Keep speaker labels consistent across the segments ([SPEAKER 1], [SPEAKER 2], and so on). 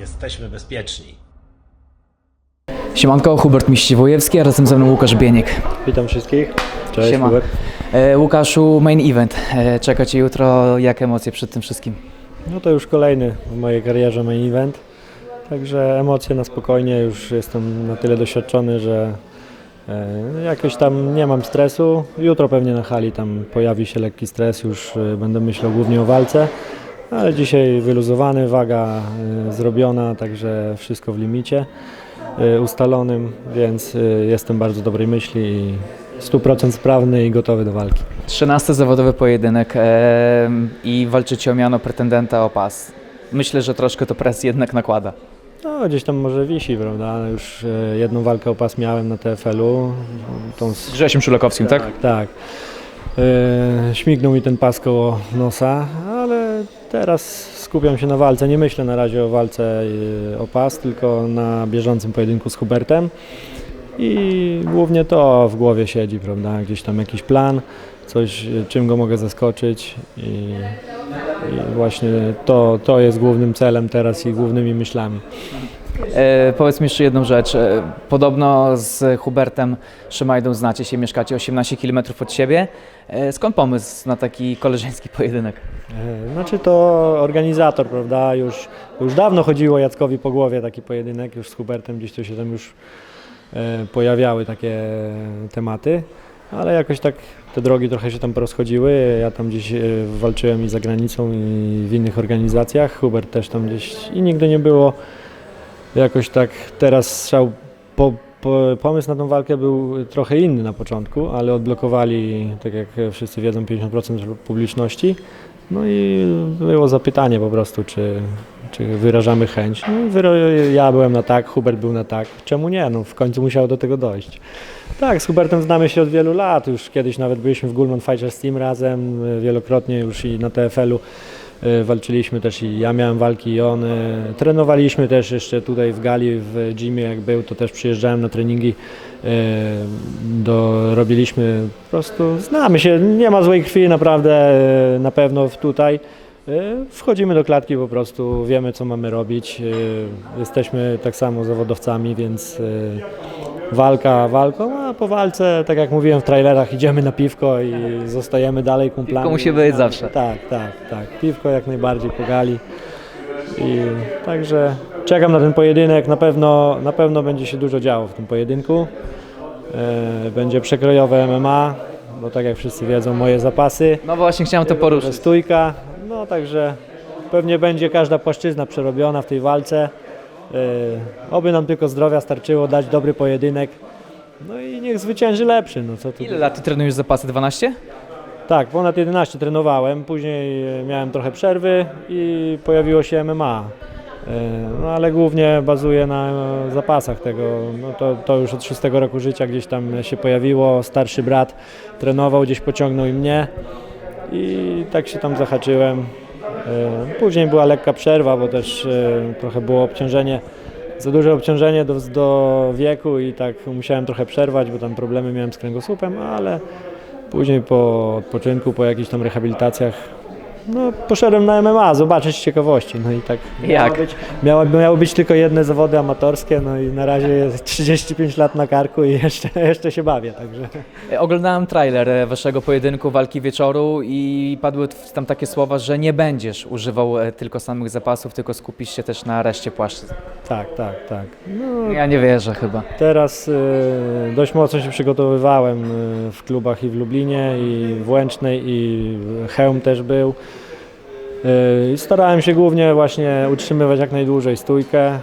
[SPEAKER 1] Jesteśmy bezpieczni.
[SPEAKER 2] Siemanko, Hubert Miściwojewski, a razem ze mną Łukasz Bieniek.
[SPEAKER 3] Witam wszystkich. Cześć,
[SPEAKER 2] Siema.
[SPEAKER 3] Hubert.
[SPEAKER 2] E, Łukaszu, main event. E, czeka Cię jutro. Jakie emocje przed tym wszystkim?
[SPEAKER 3] No to już kolejny w mojej karierze main event. Także emocje na spokojnie, już jestem na tyle doświadczony, że e, jakoś tam nie mam stresu. Jutro pewnie na hali tam pojawi się lekki stres, już e, będę myślał głównie o walce. Ale dzisiaj wyluzowany, waga e, zrobiona, także wszystko w limicie e, ustalonym, więc e, jestem bardzo dobrej myśli i 100% sprawny i gotowy do walki.
[SPEAKER 2] 13 zawodowy pojedynek e, i walczycie o miano pretendenta o pas. Myślę, że troszkę to presję jednak nakłada.
[SPEAKER 3] No, gdzieś tam może wisi, prawda? Już e, jedną walkę o pas miałem na TFL-u. Tą z...
[SPEAKER 2] Z Grzesiem Szulakowskim, tak?
[SPEAKER 3] Tak, tak. E, śmignął mi ten pas koło nosa, teraz skupiam się na walce. Nie myślę na razie o walce e, o pas, tylko na bieżącym pojedynku z Hubertem. I głównie to w głowie siedzi, prawda? Gdzieś tam jakiś plan, coś, e, czym go mogę zaskoczyć. I, i właśnie to, to jest głównym celem teraz i głównymi myślami.
[SPEAKER 2] E, powiedz mi jeszcze jedną rzecz. E, podobno z Hubertem Szymajdą znacie się, mieszkacie 18 km od siebie. E, skąd pomysł na taki koleżeński pojedynek?
[SPEAKER 3] E, Znaczy to organizator, prawda, już, już dawno chodziło Jackowi po głowie taki pojedynek, już z Hubertem gdzieś to się tam już e, pojawiały takie tematy, ale jakoś tak te drogi trochę się tam porozchodziły, ja tam gdzieś e, walczyłem i za granicą i w innych organizacjach, Hubert też tam gdzieś i nigdy nie było jakoś tak teraz strzał po, po, pomysł na tą walkę był trochę inny na początku, ale odblokowali, tak jak wszyscy wiedzą, 50% publiczności. No i było zapytanie po prostu, czy, czy wyrażamy chęć. No, ja byłem na tak, Hubert był na tak. Czemu nie? No, w końcu musiało do tego dojść. Tak, z Hubertem znamy się od wielu lat. Już kiedyś nawet byliśmy w Gulman Fighters Team razem, y, wielokrotnie już i na TFL-u y, walczyliśmy też i ja miałem walki i on. y, Trenowaliśmy też jeszcze tutaj w Gali, w gymie jak był, to też przyjeżdżałem na treningi. Do, robiliśmy po prostu, znamy się, nie ma złej krwi naprawdę na pewno tutaj. Wchodzimy do klatki po prostu, wiemy co mamy robić. Jesteśmy tak samo zawodowcami, więc walka walką, a po walce, tak jak mówiłem w trailerach, idziemy na piwko i zostajemy dalej kumplami.
[SPEAKER 2] Piwko musi być zawsze.
[SPEAKER 3] Tak, tak, tak. Piwko jak najbardziej pogali. I także czekam na ten pojedynek. Na pewno, na pewno będzie się dużo działo w tym pojedynku. E, Będzie przekrojowe MMA, bo tak jak wszyscy wiedzą, moje zapasy.
[SPEAKER 2] No właśnie, chciałem to poruszyć.
[SPEAKER 3] Stójka, no także pewnie będzie każda płaszczyzna przerobiona w tej walce. Yy, oby nam tylko zdrowia starczyło, dać dobry pojedynek. No i niech zwycięży lepszy. No co tu...
[SPEAKER 2] Ile lat ty trenujesz zapasy? 12?
[SPEAKER 3] Tak, ponad 11 trenowałem, później e, miałem trochę przerwy i pojawiło się MMA. Yy, No ale głównie bazuję na e, zapasach tego. No to, to już od szóstego roku życia gdzieś tam się pojawiło. Starszy brat trenował, gdzieś pociągnął i mnie i tak się tam zahaczyłem. E, Później była lekka przerwa, bo też e, trochę było obciążenie, za duże obciążenie do, do wieku i tak musiałem trochę przerwać, bo tam problemy miałem z kręgosłupem, ale później po odpoczynku, po jakichś tam rehabilitacjach, no poszedłem na MMA, zobaczyć z ciekawości. No i tak
[SPEAKER 2] Jak?
[SPEAKER 3] Miało być, miały, miały być tylko jedne zawody amatorskie, no i na razie jest 35 lat na karku i jeszcze, jeszcze się bawię, także...
[SPEAKER 2] E, Oglądałem trailer e, waszego pojedynku walki wieczoru i padły tam takie słowa, że nie będziesz używał e, tylko samych zapasów, tylko skupisz się też na reszcie płaszczyzn.
[SPEAKER 3] Tak, tak, tak. No,
[SPEAKER 2] Ja nie wierzę chyba.
[SPEAKER 3] Teraz y, dość mocno się przygotowywałem w klubach i w Lublinie, i w Łęcznej, i Chełm też był. Y, i starałem się głównie właśnie utrzymywać jak najdłużej stójkę, y,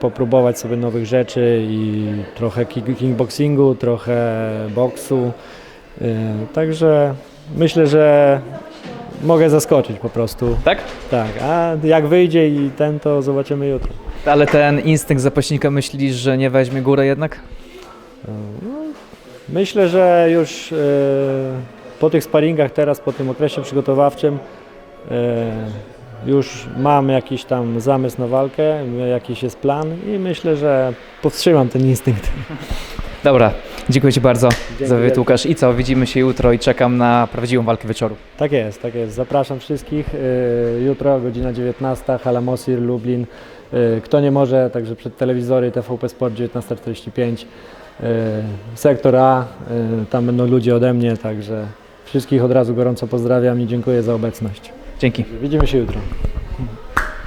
[SPEAKER 3] popróbować sobie nowych rzeczy i trochę kick- kickboxingu, trochę boksu. Y, Także myślę, że mogę zaskoczyć po prostu.
[SPEAKER 2] Tak?
[SPEAKER 3] Tak, a jak wyjdzie i ten, to zobaczymy jutro.
[SPEAKER 2] Ale ten instynkt zapaśnika myślisz, że nie weźmie górę jednak?
[SPEAKER 3] Myślę, że już po tych sparingach teraz, po tym okresie przygotowawczym już mam jakiś tam zamysł na walkę, jakiś jest plan i myślę, że powstrzymam ten instynkt.
[SPEAKER 2] Dobra, dziękuję Ci bardzo
[SPEAKER 3] Dzięki
[SPEAKER 2] za wywiad. Łukasz. I co, widzimy się jutro i czekam na prawdziwą walkę wieczoru.
[SPEAKER 3] Tak jest, tak jest. Zapraszam wszystkich. Y, Jutro, godzina 19, Hala Mosir, Lublin. Y, Kto nie może, także przed telewizory TVP Sport 19.45. Y, Sektor A, tam będą ludzie ode mnie, także wszystkich od razu gorąco pozdrawiam i dziękuję za obecność.
[SPEAKER 2] Dzięki.
[SPEAKER 3] Widzimy się jutro.